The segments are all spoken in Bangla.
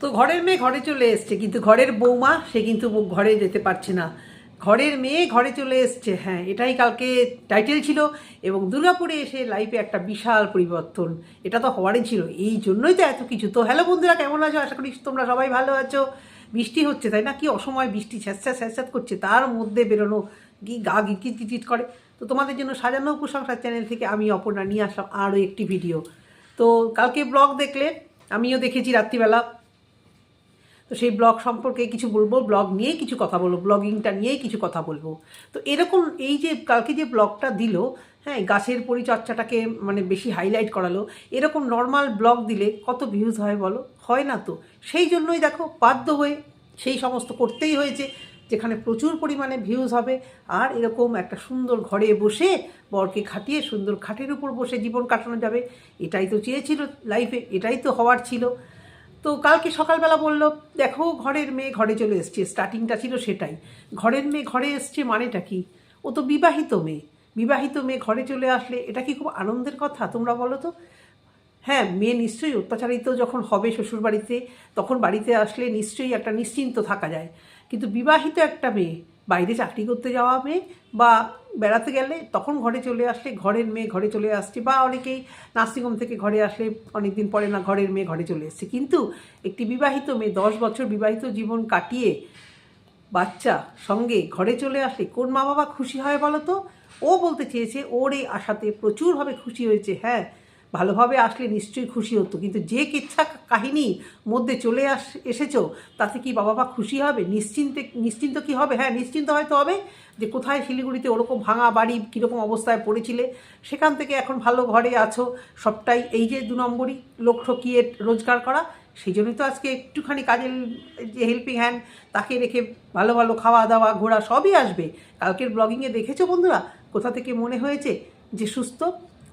তো ঘরের মেয়ে ঘরে চলে এসছে, কিন্তু ঘরের বৌমা, সে কিন্তু ঘরে যেতে পারছে না। ঘরের মেয়ে ঘরে চলে এসছে হ্যাঁ এটাই কালকে টাইটেল ছিল এবং দুর্গাপুরে এসে লাইফে একটা বিশাল পরিবর্তন, এটা তো হওয়ারই ছিল, এই জন্যই তো এত কিছু। তো হ্যালো বন্ধুরা, কেমন আছো? আশা করি তোমরা সবাই ভালো আছো। বৃষ্টি হচ্ছে, তাই না? কি অসময় বৃষ্টি ছ্যাঁচ্ছা ছ্যাঁচ্ছাত করছে, তার মধ্যে বেরোনো কি গা গিটকিট গিটকিট করে। তো তোমাদের জন্য সাজানো কুসংসার চ্যানেল থেকে আমি অপর্ণা নিয়ে আসলাম আরও একটি ভিডিও তো কালকে ব্লগ দেখলে, আমিও দেখেছি রাত্রিবেলা। তো সেই ব্লগ সম্পর্কে কিছু বলব ব্লগ নিয়ে কিছু কথা বলব ব্লগিংটা নিয়েই কিছু কথা বলব। তো এরকম এই যে কালকে যে ব্লগটা দিল হ্যাঁ গাছের পরিচর্যাটাকে মানে বেশি হাইলাইট করালো, এরকম নর্মাল ব্লগ দিলে কত ভিউজ হয় বলো? হয় না তো। সেই জন্যই দেখো বাধ্য হয়ে সেই সমস্ত করতেই হয়েছে, যেখানে প্রচুর পরিমাণে ভিউজ হবে। আর এরকম একটা সুন্দর ঘরে বসে, বরকে খাটিয়ে সুন্দর খাটের উপর বসে জীবন কাটানো যাবে। এটাই তো চেয়েছিল লাইফে এটাই তো হওয়ার ছিল। তো কালকে সকালবেলা বলল, দেখো, ঘরের মেয়ে ঘরে চলে এসছে স্টার্টিংটা ছিল সেটাই। ঘরের মেয়ে ঘরে এসছে মানেটা কি? ও তো বিবাহিত মেয়ে। বিবাহিত মেয়ে ঘরে চলে আসলে এটা কি খুব আনন্দের কথা তোমরা বলো তো? হ্যাঁ মেয়ে নিশ্চয়ই অত্যাচারিত যখন হবে শ্বশুরবাড়িতে, তখন বাড়িতে আসলে নিশ্চয়ই একটা নিশ্চিন্ত থাকা যায়। কিন্তু বিবাহিত একটা মেয়ে বাইরে চাকরি করতে যাওয়া মেয়ে বা বেড়াতে গেলে তখন ঘরে চলে আসলে ঘরের মেয়ে ঘরে চলে আসছে বা অনেকেই নার্সিংহোম থেকে ঘরে আসলে অনেক দিন পরে না ঘরের মেয়ে ঘরে চলে এসছে। কিন্তু একটি বিবাহিত মেয়ে দশ বছর বিবাহিত জীবন কাটিয়ে বাচ্চা সঙ্গে ঘরে চলে আসলে কোন মা বাবা খুশি হয় বলো তো? ও বলতে চেয়েছে, ওর এই আশাতে প্রচুরভাবে খুশি হয়েছে হ্যাঁ ভালোভাবে আসলে নিশ্চয়ই খুশি হতো। কিন্তু যে কিচ্ছা কাহিনী মধ্যে চলে আস, এসেছ, তাতে কি বাবা মা খুশি হবে? নিশ্চিন্তে, নিশ্চিন্ত কি হবে? হ্যাঁ নিশ্চিন্ত হয়তো হবে যে কোথায় শিলিগুড়িতে ওরকম ভাঙা বাড়ি কীরকম অবস্থায় পড়েছিলে? সেখান থেকে এখন ভালো ঘরে আছো, সবটাই এই যে দু নম্বরই লোক ঠকিয়ে রোজগার করা? সেই জন্যই তো আজকে একটুখানি কাজের যে হেল্পিং হ্যান্ড তাকে রেখে ভালো ভালো খাওয়া দাওয়া, ঘোরা সবই আসবে। কালকের ব্লগিংয়ে দেখেছ বন্ধুরা? কোথা থেকে মনে হয়েছে যে সুস্থ?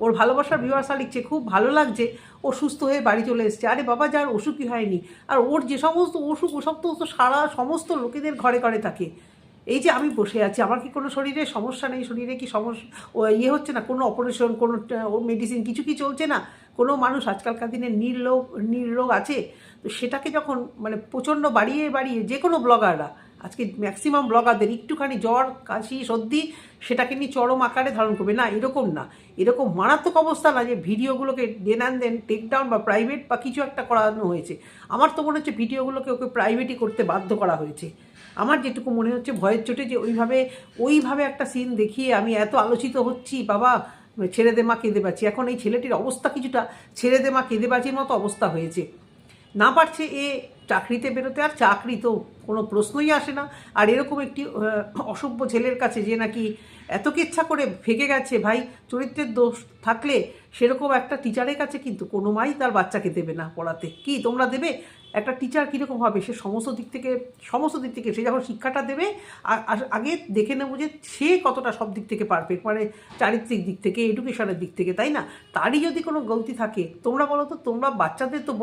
ওর ভালোবাসার ভিউয়ার্সা লিখছে, খুব ভালো লাগছে, ও সুস্থ হয়ে বাড়ি চলে এসছে। আরে বাবা, যার অসুখই হয়নি? আর ওর যে সমস্ত অসুখ ওসব তো তো সারা সমস্ত লোকেদের ঘরে ঘরে থাকে। এই যে আমি বসে আছি, আমার কি কোনো শরীরে সমস্যা নেই? শরীরে কি সমস্যা, ও ইয়ে হচ্ছে না? কোনো অপারেশন কোনো মেডিসিন কিছু কি চলছে না? কোনো মানুষ আজকালকার দিনে নির্লোগ নির্রোগ আছে? তো সেটাকে যখন মানে প্রচণ্ড বাড়িয়ে বাড়িয়ে যে কোনো ব্লগাররা আজকে ম্যাক্সিমাম ব্লগারদের একটুখানি জ্বর, কাশি, সর্দি, সেটাকে নিয়ে চরম আকারে ধারণ করবে। না, এরকম না। এরকম মারাত্মক অবস্থা না যে ভিডিওগুলোকে then and then take down বা প্রাইভেট বা কিছু একটা করানো হয়েছে। আমার তো মনে হচ্ছে ভিডিওগুলোকে ওকে প্রাইভেটই করতে বাধ্য করা হয়েছে। আমার যেটুকু মনে হচ্ছে ভয়ের চোটে যে ওইভাবে ওইভাবে একটা সিন দেখিয়ে আমি এত আলোচিত হচ্ছি, বাবা, ছেড়ে দে মা, কেঁদে পাচ্ছি। এখন এই ছেলেটির অবস্থা কিছুটা ছেড়ে দে মা, কেঁদে বাঁচির মতো অবস্থা হয়েছে। না পারছে এ চাকরিতে বেরোতে আর চাকরি তো কোনো প্রশ্নই আসে না। আর এরকম একটি অসভ্য ছেলের কাছে যে নাকি এত ইচ্ছা করে ফেঁকে গেছে, ভাই চরিত্রের দোষ থাকলে সেরকম একটা টিচারের কাছে কিন্তু কোনো মাই তার বাচ্চাকে দেবে না পড়াতে। কি তোমরা দেবে? একটা টিচার কীরকম হবে? সে সমস্ত দিক থেকে, সমস্ত দিক থেকে, সে যখন শিক্ষাটা দেবে আগে দেখে নেব যে সে কতটা সব দিক থেকে পারফেক্ট মানে চারিত্রিক দিক থেকে এডুকেশনের দিক থেকে, তাই না? তারই যদি কোনো গলতি থাকে, তোমরা বলো তো, তোমরা বাচ্চাদের তো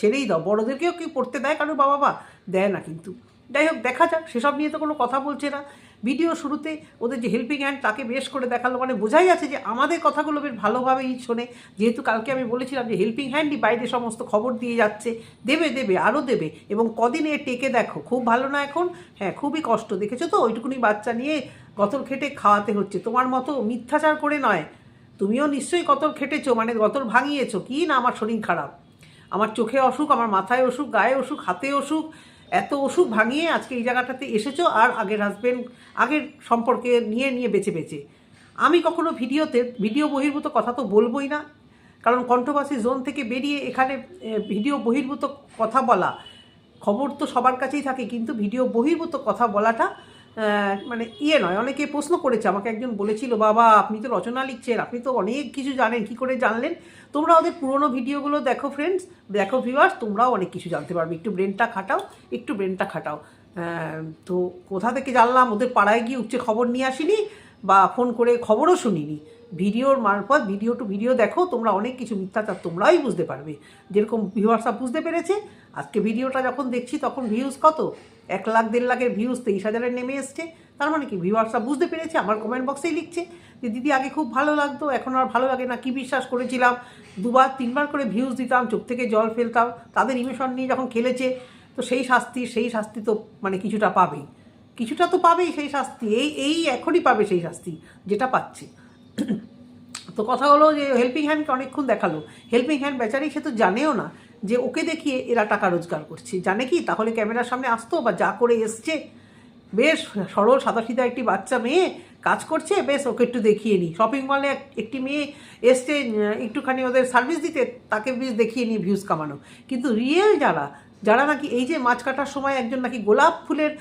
ছেড়েই দাও, বড়োদেরকেও কি পড়তে দেয় কারণ বাবা বা দেয় না কিন্তু। যাই হোক, দেখা যাক, সেসব নিয়ে তো কোনো কথা বলছে না। ভিডিও শুরুতে ওদের যে হেল্পিং হ্যান্ড তাকে বেশ করে দেখাল। মানে বোঝাই যাচ্ছে যে আমাদের কথাগুলো বেশ ভালোভাবেই শোনে। যেহেতু কালকে আমি বলেছিলাম যে হেল্পিং হ্যান্ডই বাইরে সমস্ত খবর দিয়ে যাচ্ছে। দেবে দেবে আরও দেবে। এবং কদিন এ টেকে দেখো, খুব ভালো না এখন? হ্যাঁ খুবই কষ্ট। দেখেছ তো? ওইটুকুনি বাচ্চা নিয়ে গতর খেটে খাওয়াতে হচ্ছে। তোমার মতো মিথ্যাচার করে নয়। তুমিও নিশ্চয়ই গতর খেটেছো মানে গতর ভাঙিয়েছো। কি না আমার শরীর খারাপ? আমার চোখে অসুখ, আমার মাথায় অসুখ, গায়ে অসুখ, হাতে অসুখ। এত অসুখ ভাঙিয়ে আজকে এই জায়গাটাতে এসেছ আর আগের হাজব্যান্ড আগের সম্পর্কে নিয়ে নিয়ে বেঁচে বেঁচে। আমি কখনো ভিডিওতে, ভিডিও বহির্ভূত কথা তো বলবোই না। কারণ কণ্ঠবাসী জোন থেকে বেরিয়ে এখানে ভিডিও বহির্ভূত কথা বলা, খবর তো সবার কাছেই থাকে, কিন্তু ভিডিও বহির্ভূত কথা বলাটা মানে ইয়ে নয়, অনেকে প্রশ্ন করেছে, আমাকে একজন বলেছিল, বাবা, আপনি তো রচনা লিখছেন, আপনি তো অনেক কিছু জানেন, কি করে জানলেন? তোমরা ওদের পুরোনো ভিডিওগুলো দেখো ফ্রেন্ডস দেখো ভিউয়ার্স তোমরাও অনেক কিছু জানতে পারবে। একটু ব্রেনটা খাটাও, একটু ব্রেনটা খাটাও। তো কোথা থেকে জানলাম? ওদের পাড়ায় গিয়ে উচ্চে খবর নিয়ে আসিনি বা ফোন করে খবরও শুনিনি। ভিডিওর মারফত ভিডিও টু ভিডিও দেখো, তোমরা অনেক কিছু মিথ্যাচার তোমরাই বুঝতে পারবে। যেরকম ভিউয়ার্সরা বুঝতে পেরেছে আজকে ভিডিওটা যখন দেখছি, তখন ভিউজ কত? এক লাখ, দেড় লাখের ভিউজ তেইশ হাজারের নেমে এসছে। তার মানে কি? ভিউয়ার্সরা বুঝতে পেরেছে, আমার কমেন্ট বক্সেই লিখছে যে, দিদি, আগে খুব ভালো লাগতো, এখন আর ভালো লাগে না, কি বিশ্বাস করেছিলাম? দুবার, তিনবার করে ভিউজ দিতাম, চোখ থেকে জল ফেলতাম, তাদের ইমোশন নিয়ে যখন খেলেছে, তো সেই শাস্তি সেই শাস্তি তো মানে কিছুটা পাবেই। কিছুটা তো পাবেই সেই শাস্তি, এই এই এখনই পাবে সেই শাস্তি, যেটা পাচ্ছে। তো কথা হলো যে হেল্পিং হ্যান্ডকে অনেকক্ষণ দেখাল। হেল্পিং হ্যান্ড বেচারি সে তো জানেও না যে ওকে দেখিয়ে এরা টাকা রোজগার করছে। জানে কি? তাহলে ক্যামেরার সামনে আসতো বা যা করে এসছে। বেশ, সরল, সাদাসিধা একটি বাচ্চা মেয়ে কাজ করছে। বেশ, ওকে একটু দেখিয়ে নিই। শপিং মলে একটি মেয়ে এসছে একটুখানি ওদের সার্ভিস দিতে, তাকে বেশ দেখিয়ে নিই ভিউজ কামানো। কিন্তু রিয়েল যারা যারা নাকি এই যে মাছ কাটার সময় একজন নাকি গোলাপ ফুলের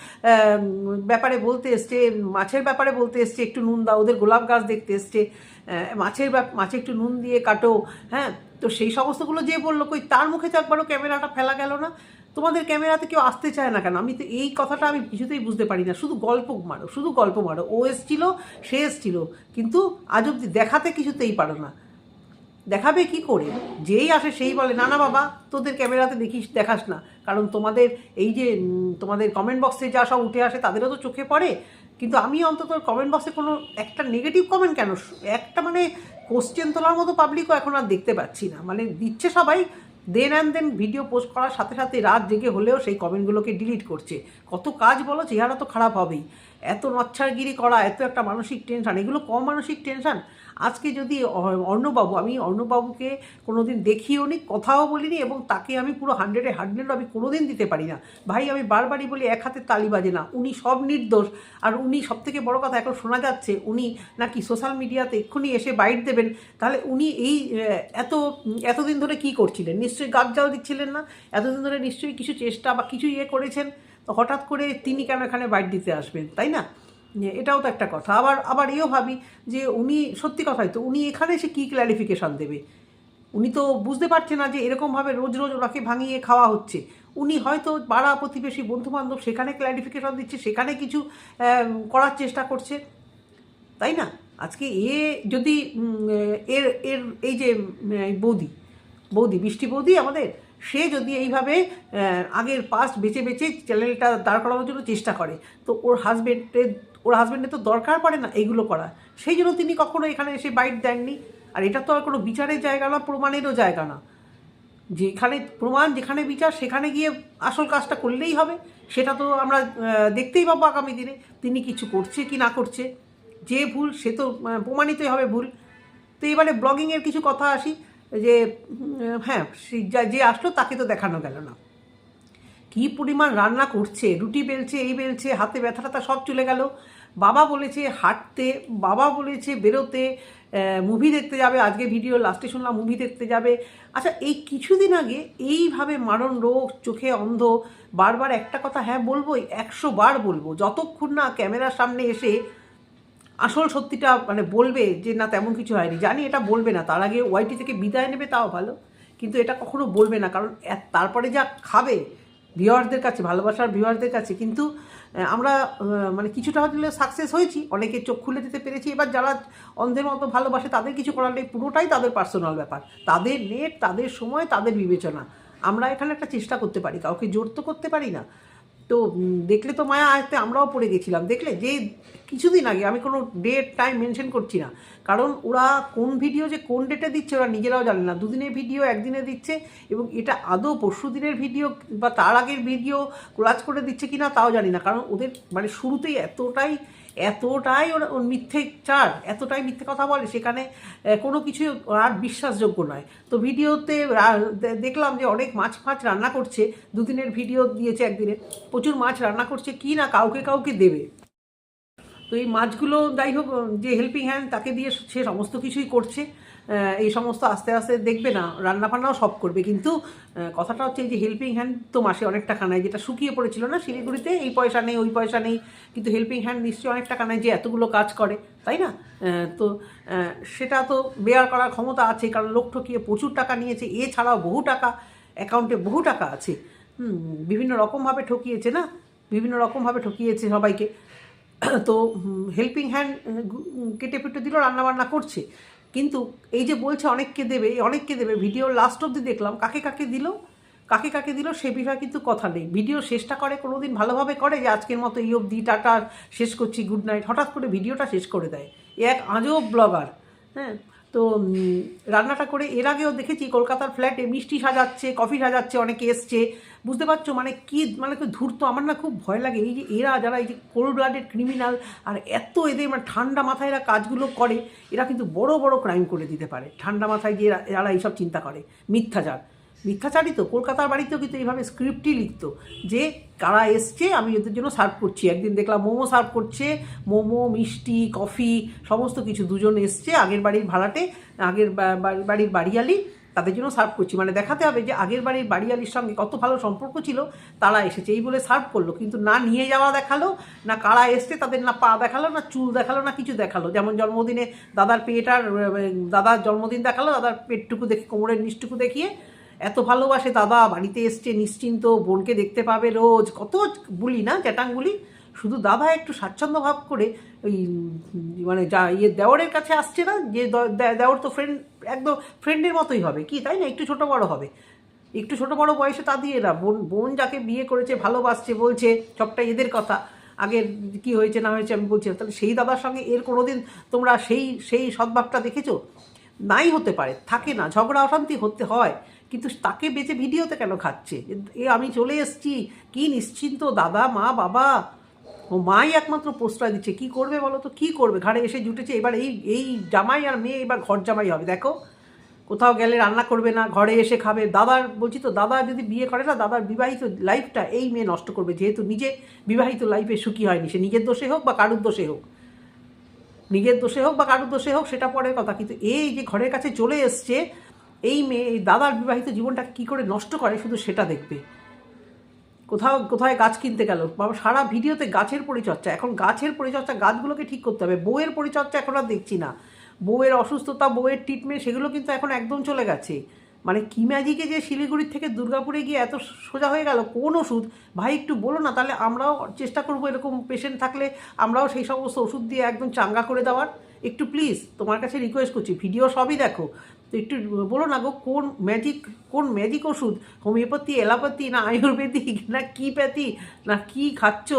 ব্যাপারে বলতে এসছে, মাছের ব্যাপারে বলতে এসছে, একটু নুন দাও, ওদের গোলাপ গাছ দেখতে এসছে মাছের মাছে একটু নুন দিয়ে কাটো হ্যাঁ? তো সেই সমস্তগুলো যে বলল, কই তার মুখে তো একবারও ক্যামেরাটা ফেলা গেল না। তোমাদের ক্যামেরাতে কেউ আসতে চায় না কেন? আমি তো এই কথাটা আমি কিছুতেই বুঝতে পারি না। শুধু গল্প মারো, শুধু গল্প মারো। ও এসছিল, সে এসছিল, কিন্তু আজ অব্দি দেখাতে কিছুতেই পারো না। দেখাবে কি করে? যেই আসে সেই বলে, না না, বাবা, তোদের ক্যামেরাতে দেখিস, দেখাস না। কারণ তোমাদের এই যে তোমাদের কমেন্ট বক্সে যা সব উঠে আসে, তাদেরও তো চোখে পড়ে। কিন্তু আমি অন্তত কমেন্ট বক্সে কোনো একটা নেগেটিভ কমেন্ট কেন? একটা মানে কোশ্চেন তোলার মতো পাবলিকও এখন আর দেখতে পাচ্ছি না। মানে দিচ্ছে সবাই then and then video post করার সাথে সাথে রাত জেগে হলেও সেই কমেন্টগুলোকে ডিলিট করছে। কত কাজ বলো, চেহারা তো খারাপ হবেই। এত নচ্ছারগিরি করা, এত একটা মানসিক টেনশন এগুলো কম মানসিক টেনশন আজকে যদি অর্ণবাবু আমি অর্ণবাবুকে কোনোদিন দেখিও নি, কথাও বলিনি এবং তাকে আমি পুরো হান্ড্রেডে হান্ড্রেড আমি কোনোদিন দিতে পারি না। ভাই, আমি বারবারই বলি, এক হাতে তালি বাজে না। উনি সব নির্দোষ। আর উনি সব থেকে বড় কথা, এখন শোনা যাচ্ছে, উনি নাকি সোশ্যাল মিডিয়াতে এক্ষুনি এসে বাইট দেবেন। তাহলে উনি এই এত, এতদিন ধরে কি করছিলেন? নিশ্চয়ই গাছ জাল দিচ্ছিলেন না? এতদিন ধরে নিশ্চয়ই কিছু চেষ্টা বা কিছু ইয়ে করেছেন? তো হঠাৎ করে তিনি কেন এখানে বাইট দিতে আসবেন? তাই না? এটাও তো একটা কথা। আবার আবার এও ভাবি যে উনি, সত্যি কথাই তো, উনি এখানে এসে কী ক্ল্যারিফিকেশান দেবে? উনি তো বুঝতে পারছে না যে এরকমভাবে রোজ রোজ ওনাকে ভাঙিয়ে খাওয়া হচ্ছে। উনি হয়তো পাড়া প্রতিবেশী বন্ধু বান্ধব সেখানে ক্ল্যারিফিকেশান দিচ্ছে, সেখানে কিছু করার চেষ্টা করছে। তাই না? আজকে এ যদি এর এর, এই যে বৌদি বৌদি বৃষ্টি বৌদি আমাদের, সে যদি এইভাবে আগের পাস্ট বেছে বেছে চ্যানেলটা দাঁড় করানোর জন্য চেষ্টা করে, তো ওর হাজবেন্ডের ওর হাজব্যান্ডের তো দরকার পড়ে না এগুলো করা। সেই জন্য তিনি কখনো এখানে এসে বাইট দেননি। আর এটা তো আর কোনো বিচারের জায়গা না, প্রমাণেরও জায়গা না। যেখানে প্রমাণ, যেখানে বিচার, সেখানে গিয়ে আসল কাজটা করলেই হবে। সেটা তো আমরা দেখতেই পাবো আগামী দিনে তিনি কিছু করছে কি না করছে। যে ভুল, সে তো প্রমাণিতই হবে ভুল। তো এবারে ব্লগিংয়ের কিছু কথা আসি, যে হ্যাঁ যে আসলো তাকে তো দেখানো গেল না। কি পরিমাণ রান্না করছে? রুটি বেলছে, এই বেলছে, হাতে ব্যথা ট্যাথা সব চলে গেল। বাবা বলেছে হাঁটতে, বাবা বলেছে বেরোতে মুভি দেখতে যাবে, আজকে ভিডিও লাস্টে শুনলাম মুভি দেখতে যাবে। আচ্ছা এই কিছুদিন আগে এইভাবে মারণ রোগ, চোখে অন্ধ, বারবার একটা কথা হ্যাঁ বলবোই, একশো বার বলব, যতক্ষণ না ক্যামেরার সামনে এসে আসল সত্যিটা মানে বলবে যে না তেমন কিছু হয়নি। জানি এটা বলবে না, তার আগে ওয়াইটি থেকে বিদায় নেবে, তাও ভালো। কিন্তু এটা কখনো বলবে না, কারণ তারপরে যা খাবে ভিউয়ারদের কাছে, ভালোবাসার ভিউয়ারদের কাছে, কিন্তু আমরা মানে কিছুটা হলে সাকসেস হয়েছি। অনেকে চোখ খুলে দিতে পেরেছি। এবার যারা অন্ধের মতো ভালোবাসে, তাদের কিছু করার নেই। পুরোটাই তাদের পার্সোনাল ব্যাপার। তাদের নেট তাদের সময়, তাদের বিবেচনা। আমরা এখানে একটা চেষ্টা করতে পারি। কাউকে জোর তো করতে পারি না। তো দেখলে তো মায়া আয়তে আমরাও পড়ে গেছিলাম। দেখলে, যে কিছুদিন আগে, আমি কোনো ডেট টাইম মেনশন করছি না। কারণ ওরা কোন ভিডিও যে কোন ডেটে দিচ্ছে, ওরা নিজেরাও জানে না। দুদিনের ভিডিও একদিনে দিচ্ছে, এবং এটা আদৌ পরশু দিনের ভিডিও বা তার আগের ভিডিও ক্লাচ করে দিচ্ছে কি না তাও জানি না। কারণ ওদের মানে শুরুতেই এতটাই এতটাই ওরা ওর মিথ্যে চার, এতটাই মিথ্যে কথা বলে, সেখানে কোনো কিছু আর বিশ্বাসযোগ্য নয়। তো ভিডিওতে দেখলাম যে অনেক মাছ ফাছ রান্না করছে, দুদিনের ভিডিও দিয়েছে একদিনে, প্রচুর মাছ রান্না করছে, কি না কাউকে কাউকে দেবে? তো এই মাছগুলো, যাই হোক, যে হেল্পিং হ্যান্ড তাকে দিয়ে সে সমস্ত কিছুই করছে। এই সমস্ত আস্তে আস্তে দেখবে না রান্না বান্নাও সব করবে। কিন্তু কথাটা হচ্ছে এই যে হেল্পিং হ্যান্ড তো মাসে অনেক টাকা নেয় যেটা শুকিয়ে পড়েছিল না শিলিগুড়িতে, এই পয়সা নেই, ওই পয়সা নেই, কিন্তু হেল্পিং হ্যান্ড নিশ্চয়ই অনেক টাকা নেয় যে এতগুলো কাজ করে, তাই না? তো সেটা তো বেয়ার করার ক্ষমতা আছে, কারণ লোক ঠকিয়ে প্রচুর টাকা নিয়েছে, এছাড়াও বহু টাকা অ্যাকাউন্টে বহু টাকা আছে। বিভিন্ন রকমভাবে ঠকিয়েছে না? বিভিন্ন রকমভাবে ঠকিয়েছে সবাইকে। তো হেল্পিং হ্যান্ড কেটে পেটে দিল, রান্নাবান্না করছে। কিন্তু এই যে বলছে অনেককে দেবে অনেককে দেবে, ভিডিও লাস্ট অব্দি দেখলাম, কাকে কাকে দিল, কাকে কাকে দিল সে বিষয়ে কিন্তু কথা নেই। ভিডিও শেষটা করে কোনো দিন ভালোভাবে করে যে আজকের মতো এই অবধি টাটা, শেষ করছি গুড নাইট হঠাৎ করে ভিডিওটা শেষ করে দেয়। এক আজব ব্লগার হ্যাঁ? তো রান্নাটা করে এর আগেও দেখেছি কলকাতার ফ্ল্যাটে মিষ্টি সাজাচ্ছে, কফি সাজাচ্ছে, অনেকে এসছে। বুঝতে পারছ? মানে কি মানে ধূর্ত। আমার না খুব ভয় লাগে। এই যে এরা যারা এই যে কোল্ড ব্লাডেড ক্রিমিনাল আর এত এদের মানে ঠান্ডা মাথায় এরা কাজগুলো করে, এরা কিন্তু বড় বড় ক্রাইম করে দিতে পারে। ঠান্ডা মাথায় গিয়ে এরা- এরা এইসব চিন্তা করে। মিথ্যাচার। মিথ্যাচারই তো কলকাতার বাড়িতেও কিন্তু এইভাবে স্ক্রিপ্টই লিখতো যে, কারা এসছে, আমি এদের জন্য সার্ভ করছি। একদিন দেখলাম মোমো সার্ভ করছে, মোমো, মিষ্টি, কফি, সমস্ত কিছু দুজন এসছে আগের বাড়ির ভাড়াটে, আগের বাড়ি- বাড়ির বাড়িয়ালি, তাদের জন্য সার্ভ করছি। মানে দেখাতে হবে যে, আগের বাড়ির বাড়িয়ালির সঙ্গে কত ভালো সম্পর্ক ছিল, তারা এসেছে এই বলে সার্ভ করল। কিন্তু না নিয়ে যাওয়া দেখাল, না কারা এসছে, তাদের না পা দেখাল, না চুল দেখাল, না কিছু দেখাল। যেমন জন্মদিনে দাদার পেটার দাদার জন্মদিন দেখাল, দাদার পেটটুকু দেখে, কোমরের নিচটুকু দেখিয়ে এত ভালোবাসে দাদা, বাড়িতে এসছে, নিশ্চিন্ত, বোনকে দেখতে পাবে রোজ। কত বুলি না চ্যাটাংগুলি শুধু দাদা একটু স্বাচ্ছন্দ্য ভাব করে ওই মানে যা ইয়ে দেওয়ারের কাছে আসছে না, যে দ- দে- দেওর তো ফ্রেন্ড একদম ফ্রেন্ডের মতোই হবে। কি, তাই না? একটু ছোট বড় হবে। একটু ছোট বড় বয়সে তা দিয়ে না বোন বোন যাকে বিয়ে করেছে, ভালোবাসছে, বলছে সবটা এদের কথা। আগের কি হয়েছে, না হয়েছে, আমি বলছি না। তাহলে সেই দাদার সঙ্গে এর কোনোদিন তোমরা সেই সেই সদ্ভাবটা দেখেছ? নাই হতে পারে, থাকে না, ঝগড়া অশান্তি হতে হয়, কিন্তু তাকে বেঁচে ভিডিওতে কেন খাচ্ছে? এ, আমি চলে এসেছি, কি নিশ্চিন্ত দাদা, মা, বাবা? ও মাই একমাত্র প্রশ্রয় দিচ্ছে, কি করবে বলো তো? কি করবে? ঘাড়ে এসে জুটেছে, এবার এই এই জামাই আর মেয়ে এবার ঘর জামাই হবে, দেখো। কোথাও গেলে রান্না করবে না, ঘরে এসে খাবে। দাদার, বলছি তো, দাদা যদি বিয়ে করে না, দাদার বিবাহিত লাইফটা এই মেয়ে নষ্ট করবে, যেহেতু নিজে বিবাহিত লাইফে সুখী হয়নি, সে নিজের দোষে হোক বা কারুর দোষে হোক। নিজের দোষে হোক বা কারুর দোষে হোক, সেটা পরের কথা। কিন্তু এই যে ঘরের কাছে চলে এসছে, এই মেয়ে, এই দাদার বিবাহিত জীবনটা কী করে নষ্ট করে, শুধু সেটা দেখবে। কোথাও, কোথায় গাছ কিনতে গেল। বাবা, সারা ভিডিওতে গাছের পরিচর্যা। এখন গাছের পরিচর্যা গাছগুলোকে ঠিক করতে হবে। বউয়ের পরিচর্যা এখন আর দেখছি না। বউয়ের অসুস্থতা, বউয়ের ট্রিটমেন্ট সেগুলো কিন্তু এখন একদম চলে গেছে। মানে কি ম্যাজিকে যে শিলিগুড়ির থেকে দুর্গাপুরে গিয়ে এত সোজা হয়ে গেল? কোন ওষুধ? ভাই, একটু বলো না, তাহলে আমরাও চেষ্টা করব এরকম পেশেন্ট থাকলে আমরাও সেই সমস্ত ওষুধ দিয়ে একদম চাঙ্গা করে দেওয়ার। একটু প্লিজ তোমার কাছে রিকোয়েস্ট করছি ভিডিও সবই দেখো। তো একটু বলো না গো, কোন ম্যাজিক কোন ম্যাজিক ওষুধ? হোমিওপ্যাথি এলাপাতি না আয়ুর্বেদিক, না কি প্যাথি, না কি খাচ্ছ?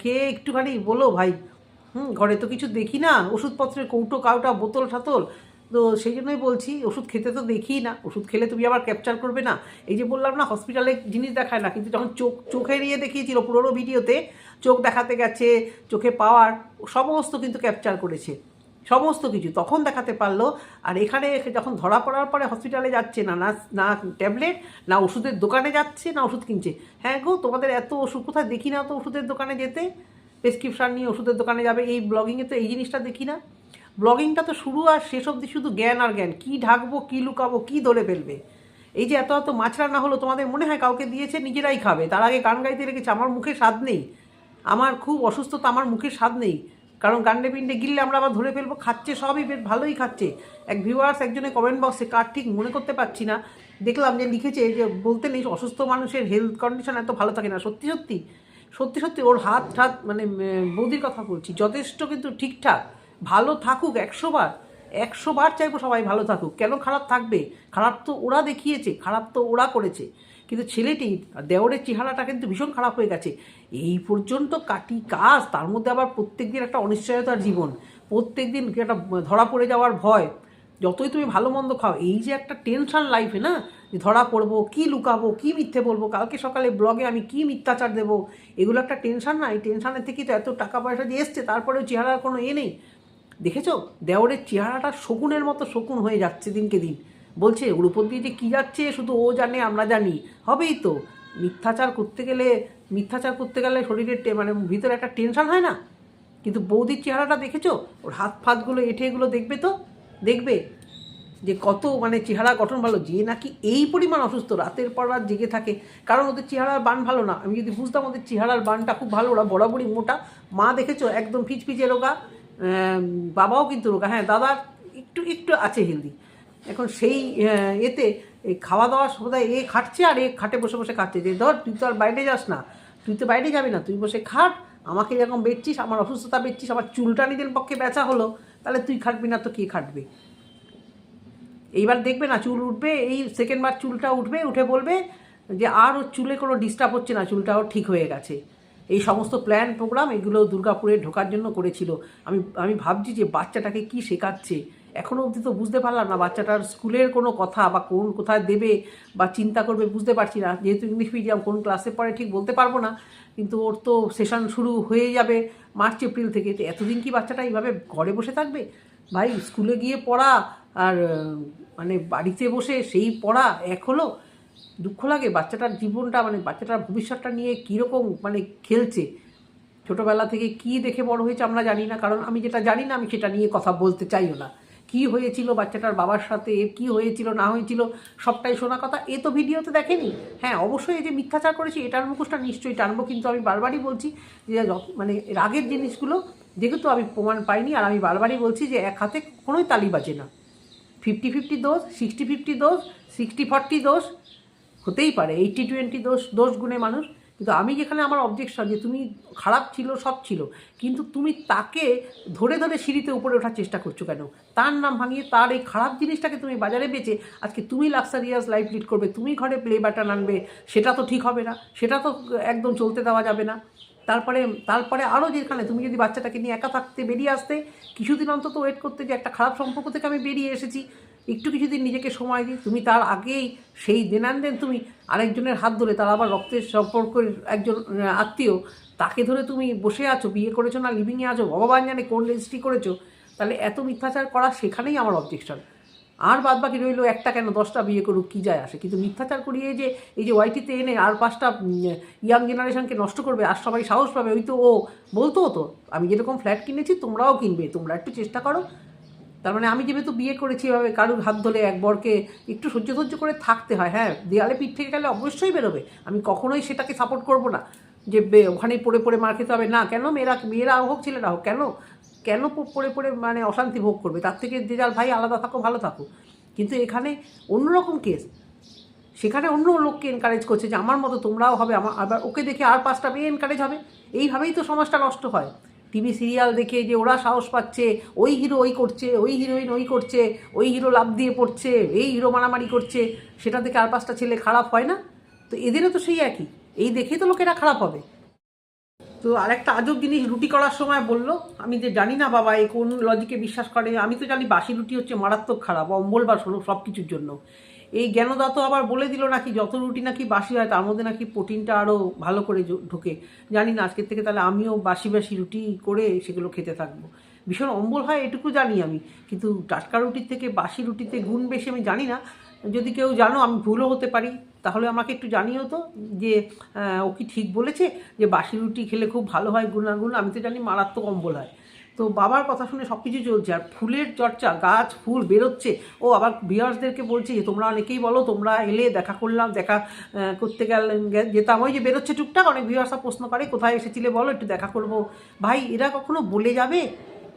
খেয়ে একটুখানি বলো ভাই। হুম, ঘরে তো কিছু দেখি না। ওষুধপত্রের কৌটো, কাউটা, বোতল ঠাতল তো সেই জন্যই বলছি, ওষুধ খেতে তো দেখি না, ওষুধ খেলে তুমি আবার ক্যাপচার করবে না। এই যে বললাম না হসপিটালে জিনিস দেখায় না, কিন্তু যখন চোখ, চোখে নিয়ে দেখিয়েছিল পুরোনো ভিডিওতে চোখ দেখাতে গেছে, চোখে পাওয়ার, সমস্ত কিন্তু ক্যাপচার করেছে। সমস্ত কিছু তখন দেখাতে পারল, আর এখানে যখন ধরা পড়ার পরে হসপিটালে যাচ্ছে না না ট্যাবলেট না ওষুধের দোকানে যাচ্ছে, না ওষুধ কিনছে। হ্যাঁ গো, তোমাদের এত ওষুধ, কোথায় দেখি না তো ওষুধের দোকানে যেতে? প্রেসক্রিপশান নিয়ে ওষুধের দোকানে যাবে, এই ব্লগিংয়ে তো এই জিনিসটা দেখি না। ব্লগিংটা তো শুরু আর শেষ অবধি শুধু জ্ঞান আর জ্ঞান। কী ঢাকবো, কী লুকাবো, কী ধরে ফেলবে? এই যে এত এত মাছ রান্না হলো, তোমাদের মনে হয় কাউকে দিয়েছে? নিজেরাই খাবে। তার আগে গান গাইতে রেখেছে, আমার মুখে স্বাদ নেই। আমার খুব অসুস্থতা, আমার মুখে স্বাদ নেই। কারণ গান্ডে পিন্ডে গিললে আমরা আবার ধরে ফেলব, খাচ্ছে সবই, বেশ ভালোই খাচ্ছে। এক ভিউয়ার্স একজনের কমেন্ট বক্সে কার ঠিক মনে করতে পারছি না। দেখলাম যে লিখেছে যে বলতে নেই, অসুস্থ মানুষের হেলথ কন্ডিশন এত ভালো থাকে না। সত্যি সত্যি? সত্যি সত্যি, ওর হাত ঠাত মানে বৌদির কথা বলছি, যথেষ্ট কিন্তু ঠিকঠাক। ভালো থাকুক, একশো বার একশো বার চাইব সবাই ভালো থাকুক। কেন খারাপ থাকবে? খারাপ তো ওরা দেখিয়েছে, খারাপ তো ওরা করেছে। কিন্তু ছেলেটি দেওরের চেহারাটা কিন্তু ভীষণ খারাপ হয়ে গেছে। এই পর্যন্ত কাটি কাজ, তার মধ্যে আবার প্রত্যেক দিন একটা অনিশ্চয়তার জীবন প্রত্যেক দিন একটা ধরা পড়ে যাওয়ার ভয়। যতই তুমি ভালো মন্দ খাও, এই যে একটা টেনশন লাইফে না, যে ধরা পড়ব, কী লুকাবো, কী মিথ্যে বলব, কালকে সকালে ব্লগে আমি কী মিথ্যাচার দেবো, এগুলো একটা টেনশন না। এই টেনশনের থেকেই তো এত টাকা পয়সা দিয়ে এসছে, তারপরেও চেহারার কোনো এ নেই। দেখেছ? দেওরের চেহারাটা শকুনের মতো শকুন হয়ে যাচ্ছে দিনকে দিন। বলছে ওর উপর দিয়ে যে কী যাচ্ছে, শুধু ও জানে, আমরা জানি। হবেই তো। মিথ্যাচার করতে গেলে, মিথ্যাচার করতে গেলে শরীরের মানে ভিতরে একটা টেনশন হয় না? কিন্তু বৌদির চেহারাটা দেখেছ? ওর হাত ফাতগুলো, এঠে এগুলো দেখবে তো? দেখবে যে কত মানে চেহারা গঠন ভালো। যে নাকি এই পরিমাণ অসুস্থ, রাতের পর রাত জেগে থাকে। কারণ ওদের চেহারার বান ভালো না। আমি যদি বুঝতাম ওদের চেহারার বানটা খুব ভালো, ওরা বরাবরই মোটা। মা দেখেছ? একদম ফিচফিচে রোগা। বাবাও কিন্তু রোগা হ্যাঁ দাদার একটু একটু আছে হেলদি এখন সেই এতে এই খাওয়া দাওয়া সদায় এ খাটছে আর এ খাটে বসে বসে খাচ্ছে। যে ধর, তুই তো আর বাইরে যাস না, তুই তো বাইরে যাবি না, তুই বসে খাট, আমাকে যেরকম বেচছিস আমার অসুস্থতা বেচছিস আমার চুলটা নিজের পক্ষে বেচা হলো, তাহলে তুই খাটবি না, তো কে খাটবে? এইবার দেখবে না, চুল উঠবে, এই সেকেন্ড বার চুলটা উঠবে, উঠে বলবে যে, আর ওর চুলে কোনো ডিস্টার্ব হচ্ছে না, চুলটাও ঠিক হয়ে গেছে। এই সমস্ত প্ল্যান প্রোগ্রাম এগুলো দুর্গাপুরে ঢোকার জন্য করেছিল। আমি আমি ভাবছি যে বাচ্চাটাকে কি শেখাচ্ছে? এখনও অবধি তো বুঝতে পারলাম না বাচ্চাটার স্কুলের কোনো কথা বা কোন কোথায় দেবে বা চিন্তা করবে, বুঝতে পারছি না। যেহেতু ইংলিশ মিডিয়াম কোন ক্লাসে পড়ে ঠিক বলতে পারব না, কিন্তু ওর তো সেশন শুরু হয়ে যাবে মার্চ এপ্রিল থেকে। তো এতদিন কি বাচ্চাটা এইভাবে ঘরে বসে থাকবে? ভাই, স্কুলে গিয়ে পড়া আর মানে বাড়িতে বসে সেই পড়া এক হলো। দুঃখ লাগে বাচ্চাটার জীবনটা মানে বাচ্চাটার ভবিষ্যৎটা নিয়ে কীরকম মানে খেলছে। ছোটোবেলা থেকে কি দেখে বড় হয়েছে আমরা জানি না, কারণ আমি যেটা জানি না, আমি সেটা নিয়ে কথা বলতে চাইও না। কি হয়েছিল বাচ্চাটার বাবার সাথে, কি হয়েছিল, না হয়েছিল, সবটাই শোনা কথা। এ তো ভিডিওতে দেখেনি। হ্যাঁ অবশ্যই এই যে মিথ্যাচার করেছি, এটার মুখোশটা নিশ্চয়ই টানবো, কিন্তু আমি বারবারই বলছি যে মানে রাগের জিনিসগুলো যেহেতু আমি প্রমাণ পাইনি, আর আমি বারবারই বলছি যে এক হাতে কোনোই তালি বাজে না। ফিফটি ফিফটি দোষ, সিক্সটি ফিফটি দোষ, সিক্সটি ফর্টি দোষ হতেই পারে এইটটি টোয়েন্টি দোষ দোষ গুণে মানুষ। কিন্তু আমি যেখানে আমার অবজেকশন যে তুমি খারাপ ছিল সব ছিল, কিন্তু তুমি তাকে ধরে ধরে সিঁড়িতে উপরে ওঠার চেষ্টা করছ কেন? তার নাম ভাঙিয়ে তার এই খারাপ জিনিসটাকে তুমি বাজারে বেচে আজকে তুমি লাক্সারিয়াস লাইফ লিড করবে, তুমি ঘরে প্লে বাটন আনবে, সেটা তো ঠিক হবে না, সেটা তো একদম চলতে দেওয়া যাবে না। তারপরে তারপরে আরও যেখানে তুমি যদি বাচ্চাটাকে নিয়ে একা থাকতে বেরিয়ে আসতে, কিছুদিন অন্তত ওয়েট করতে যে একটা খারাপ সম্পর্ক থেকে আমি বেরিয়ে এসেছি একটু কিছুদিন নিজেকে সময় দিই, তুমি তার আগেই সেই দেনান দেন তুমি আরেকজনের হাত ধরে, তার আবার রক্তের সম্পর্কের একজন আত্মীয়, তাকে ধরে তুমি বসে আছো, বিয়ে করেছ না লিভিংয়ে আছো, ভগবান জানে কোন রেজিস্ট্রি করেছ, তাহলে এত মিথ্যাচার করা সেখানেই আমার অবজেকশন আর বাদ বাকি রইল একটা কেন, দশটা বিয়ে করুক, কী যায় আসে। কিন্তু মিথ্যাচার করিয়ে যে এই যে ওয়াইটিতে এনে আর পাঁচটা ইয়াং জেনারেশনকে নষ্ট করবে, আর সবাই সাহস পাবে, ওই তো ও, বলতো তো, আমি যেরকম ফ্ল্যাট কিনেছি তোমরাও কিনবে, তোমরা একটু চেষ্টা করো তার মানে আমি যেহেতু বিয়ে করেছি, এভাবে কারুর হাত ধরে এক বরকে একটু সহ্য সহ্য করে থাকতে হয়। হ্যাঁ দেয়ালে পিঠ থেকে গেলে অবশ্যই বেরোবে। আমি কখনোই সেটাকে সাপোর্ট করব না। যে ওখানেই পড়ে পড়ে মার খেতে হবে। না, কেন মেয়েরা মেয়েরা হোক, ছেলেরা হোক, কেন? কেন পড়ে পড়ে মানে অশান্তি ভোগ করবে? তার থেকে যে যার ভাই আলাদা থাকো ভালো থাকো কিন্তু এখানে অন্যরকম কেস সেখানে অন্য লোককে এনকারেজ করছে যে, আমার মতো তোমরাও হবে। আমার আবার ওকে দেখে আর পাঁচটা মেয়ে এনকারেজ হবে। এইভাবেই তো সমাজটা নষ্ট হয়। টিভি সিরিয়াল দেখে যে ওরা সাহস পাচ্ছে, ওই হিরো ওই করছে, ওই হিরোইন ওই করছে, ওই হিরো লাভ দিয়ে পড়ছে, এই হিরো মারামারি করছে, সেটা দেখে আর পাঁচটা ছেলে খারাপ হয় না? তো এদেরও তো সেই একই। এই দেখেই তো লোকেরা খারাপ হবে। তো আরেকটা আজব জিনিস রুটি করার সময় বলল, আমি যে জানি না বাবা এই কোন লজিকে বিশ্বাস করে, আমি তো জানি বাসি রুটি হচ্ছে মারাত্মক খারাপ, অম্বল বা সব কিছুর জন্য। এই জ্ঞানদত্ত আবার বলে দিল নাকি যত রুটি নাকি বাসি হয়, তার মধ্যে নাকি প্রোটিনটা আরও ভালো করে ঢোকে। জানি না, আজকের থেকে তাহলে আমিও বাসি বাসি রুটি করে সেগুলো খেতে থাকব। ভীষণ অম্বল হয়, এটুকু জানি আমি। কিন্তু টাটকা রুটির থেকে বাসি রুটিতে গুণ বেশি আমি জানি না। যদি কেউ জানো, আমি ভুলও হতে পারি। তাহলে আমাকে একটু জানিও তো যে ও কি ঠিক বলেছে যে বাসি রুটি খেলে খুব ভালো হয় গুণাগুণ? আমি তো জানি মারাত্মক অম্বল হয়। তো বাবার কথা শুনে সব কিছু চলছে। আর ফুলের চর্চা, গাছ, ফুল বেরোচ্ছে। ও আবার বিয়ার্সদেরকে বলছি যে, তোমরা অনেকেই বলো, তোমরা এলে দেখা করলাম, দেখা করতে গেলে যেতাম। ওই যে বেরোচ্ছে টুকটাক, অনেক বিয়ার্সরা প্রশ্ন করে, কোথায় এসেছিলে বলো, একটু দেখা করব। ভাই, এরা কখনো বলে যাবে?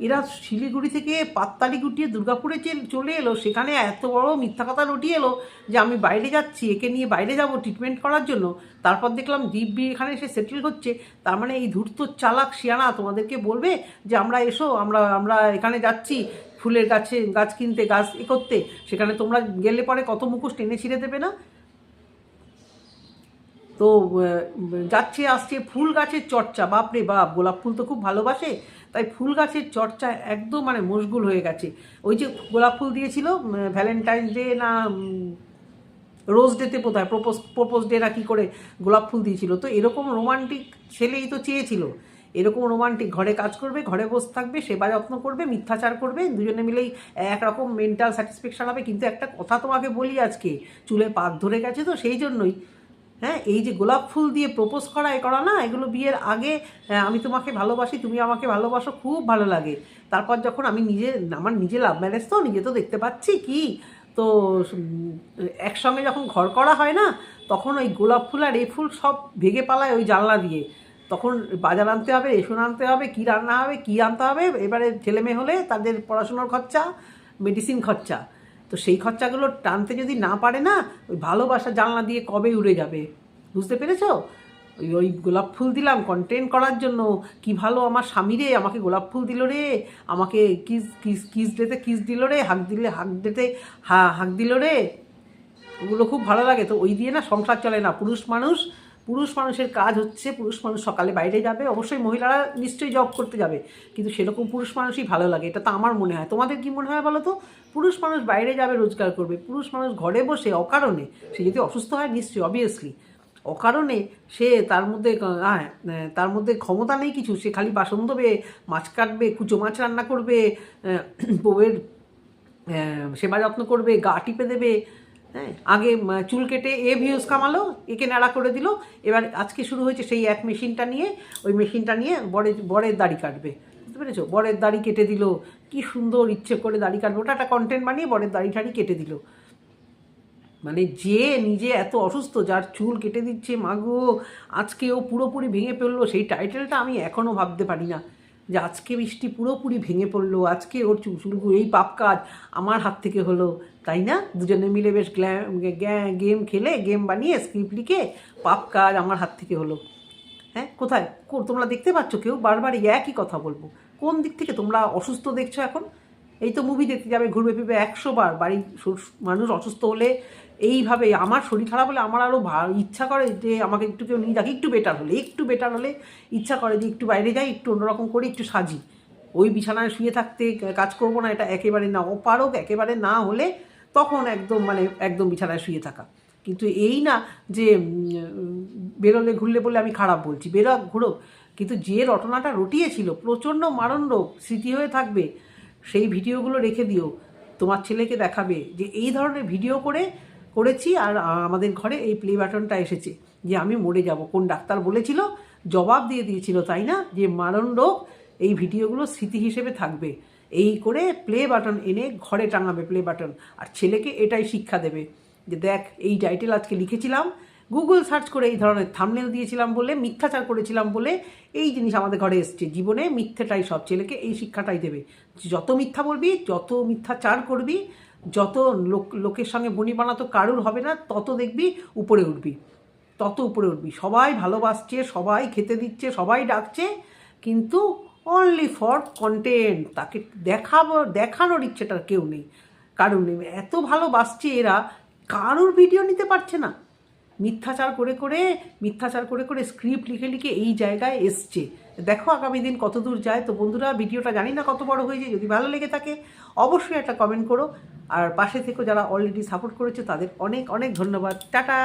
এরা শিলিগুড়ি থেকে পাত্তালি গুটিয়ে দুর্গাপুরে চলে এলো, সেখানে এত বড় মিথ্যা কথা রটিয়ে এলো যে আমি বাইরে যাচ্ছি, একে নিয়ে বাইরে যাব ট্রিটমেন্ট করার জন্য। তারপর দেখলাম দিব্যি এখানে এসে সেটেল হচ্ছে। তার মানে এই ধূর্ত চালাক শিয়ানা তোমাদেরকে বলবে যে আমরা এসো, আমরা আমরা এখানে যাচ্ছি ফুলের গাছে, গাছ কিনতে, গাছ এ করতে। সেখানে তোমরা গেলে পরে কত মুখোশ টেনে ছিঁড়ে দেবে না? তো যাচ্ছে, আসছে ফুল গাছের চর্চা। বাপরে বাপ, গোলাপ ফুল তো খুব ভালোবাসে। তাই ফুল গাছের চর্চা একদম মানে মশগুল হয়ে গেছে। ওই যে গোলাপ ফুল দিয়েছিল ভ্যালেন্টাইন ডে না রোজ ডেতে বোধহয় প্রপোজ প্রপোজ ডে না কী করে গোলাপ ফুল দিয়েছিল। তো এরকম রোমান্টিক ছেলেই তো চেয়েছিল। এরকম রোমান্টিক ঘরে কাজ করবে, ঘরে বসে থাকবে, সেবা যত্ন করবে, মিথ্যাচার করবে, দুজনে মিলেই একরকম মেন্টাল স্যাটিসফ্যাকশান হবে। কিন্তু একটা কথা তোমাকে বলি আজকে, চুলে পাক ধরে গেছে তো সেই জন্যই হ্যাঁ এই যে গোলাপ ফুল দিয়ে প্রপোজ করা, এ করা না, এগুলো বিয়ের আগে আমি তোমাকে ভালোবাসি, তুমি আমাকে ভালোবাসো, খুব ভালো লাগে। তারপর যখন আমি নিজে, আমার নিজে লাভ ম্যারেজ তো, নিজে তো দেখতে পাচ্ছি কি, তো একসঙ্গে যখন ঘর করা হয় না, তখন ওই গোলাপ ফুল আর এই ফুল সব ভেঙে পালায় ওই জানলা দিয়ে। তখন বাজার আনতে হবে, রেশন আনতে হবে, কী রান্না হবে, কী আনতে হবে, এবারে ছেলে মেয়ে হলে তাদের পড়াশোনার খরচা মেডিসিন খরচা। তো সেই খরচাগুলো টানতে যদি না পারে না, ওই ভালোবাসা জানলা দিয়ে কবে উড়ে যাবে? বুঝতে পেরেছ? ওই ওই গোলাপ ফুল দিলাম কন্টেন্ট করার জন্য। কি ভালো আমার স্বামী রে, আমাকে গোলাপ ফুল দিল রে। আমাকে কিস কিস কিস ডেতে কিস দিল রে, হাক দিলে হাক ডেতে হা, হাক দিল রে। ওগুলো খুব ভালো লাগে। তো ওই দিয়ে না সংসার চলে না। পুরুষ মানুষ পুরুষ মানুষের কাজ হচ্ছে পুরুষ মানুষ সকালে বাইরে যাবে, অবশ্যই মহিলারা নিশ্চয়ই জব করতে যাবে, কিন্তু সেরকম পুরুষ মানুষই ভালো লাগে, এটা তো আমার মনে হয়। তোমাদের কি মনে হয় বলো তো? পুরুষ মানুষ বাইরে যাবে রোজগার করবে, পুরুষ মানুষ ঘরে বসে অকারণে সে যদি অসুস্থ হয় নিশ্চয়ই অবভিয়াসলি অকারণে সে তার মধ্যে হ্যাঁ তার মধ্যে ক্ষমতা নেই কিছু, সে খালি বাসন দেবে মাছ কাটবে, কুচো মাছ রান্না করবে বউয়ের সেবা যত্ন করবে, গা টিপে দেবে হ্যাঁ। আগে চুল কেটে এ ভিউজ কামালো, একে নাড়া করে দিল। এবার আজকে শুরু হয়েছে সেই এক মেশিনটা নিয়ে, ওই মেশিনটা নিয়ে বরের বরের দাড়ি কাটবে। বুঝতে পেরেছ? বরের দাড়ি কেটে দিল। কি সুন্দর ইচ্ছে করে দাড়ি কাটবে। ওটা একটা কন্টেন্ট বানিয়ে বরের দাড়ি ঠাড়ি কেটে দিল। মানে যে নিজে এত অসুস্থ, যার চুল কেটে দিচ্ছে মাগো আজকে ও পুরোপুরি ভেঙে পড়ল সেই টাইটেলটা আমি এখনও ভাবতে পারি না। যে আজকে বৃষ্টি পুরোপুরি ভেঙে পড়ল, আজকে ওর চুল চুলগুলো এই পাপ কাজ আমার হাত থেকে হলো, তাই না? দুজনে মিলে বেশ গেম খেলে, গেম বানিয়ে, স্ক্রিপ্ট লিখে পাপ কাজ আমার হাত থেকে হলো। হ্যাঁ কোথায়? তোমরা দেখতে পাচ্ছ কেউ? বারবার একই কথা বলব। কোন দিক থেকে তোমরা অসুস্থ দেখছ এখন? এই তো মুভি দেখতে যাবে, ঘুরবে ফিরবে একশো বার, বাড়ির মানুষ অসুস্থ হলে এইভাবে আমার শরীর খারাপ হলে আমার আরও ইচ্ছা করে যে আমাকে একটু কেউ নিয়ে যাক, একটু বেটার হলে, একটু বেটার হলে ইচ্ছা করে যে একটু বাইরে যাই, একটু অন্যরকম করে একটু সাজি। ওই বিছানায় শুয়ে থাকতে কাজ করব না, এটা একেবারে না অপারক একেবারে না হলে তখন একদম মানে একদম বিছানায় শুয়ে থাকা। কিন্তু এই না যে বেরোলে ঘুরলে বলে আমি খারাপ বলছি, বেরো ঘুরো। কিন্তু যে রটনাটা রটিয়েছিল, প্রচণ্ড মারণ রোগ, স্মৃতি হয়ে থাকবে, সেই ভিডিওগুলো রেখে দিও। তোমার ছেলেকে দেখাবে যে এই ধরনের ভিডিও করে করেছি আর আমাদের ঘরে এই প্লে বাটনটা এসেছে যে আমি মরে যাব। কোন ডাক্তার বলেছিল? জবাব দিয়ে দিয়েছিল, তাই না? যে মারণ রোগ এই ভিডিওগুলো স্মৃতি হিসেবে থাকবে। এই করে প্লে বাটন এনে ঘরে টাঙাবে প্লে বাটন আর ছেলেকে এটাই শিক্ষা দেবে যে দেখ, এই টাইটেল আজকে লিখেছিলাম। গুগল সার্চ করে এই ধরনের থামনেল দিয়েছিলাম বলে, মিথ্যাচার করেছিলাম বলে এই জিনিস আমাদের ঘরে এসছে। জীবনে মিথ্যেটাই সব। ছেলেকে এই শিক্ষাটাই দেবে। যত মিথ্যা বলবি, যত মিথ্যাচার করবি যত লোক, লোকের সঙ্গে বনি বানাতো কারুর হবে না, তত দেখবি উপরে উঠবি। তত উপরে উঠবি। সবাই ভালোবাসছে, সবাই খেতে দিচ্ছে, সবাই ডাকছে, কিন্তু অনলি ফর কন্টেন্ট তাকে দেখাবো, দেখানোর ইচ্ছেটার কেউ নেই, কারুর নেই। এত ভালোবাসছে এরা, কারুর ভিডিও নিতে পারছে না। মিথ্যাচার করে করে, মিথ্যাচার করে করে স্ক্রিপ্ট লিখে লিখে এই জায়গায় এসছে। দেখো আগামী দিন কত দূর যায়। তো বন্ধুরা, ভিডিওটা জানি না কত বড় হয়েছে, যদি ভালো লেগে থাকে অবশ্যই একটা কমেন্ট করো। আর পাশে থেকে যারা অলরেডি সাপোর্ট করেছে, তাদের অনেক অনেক ধন্যবাদ। টাটা!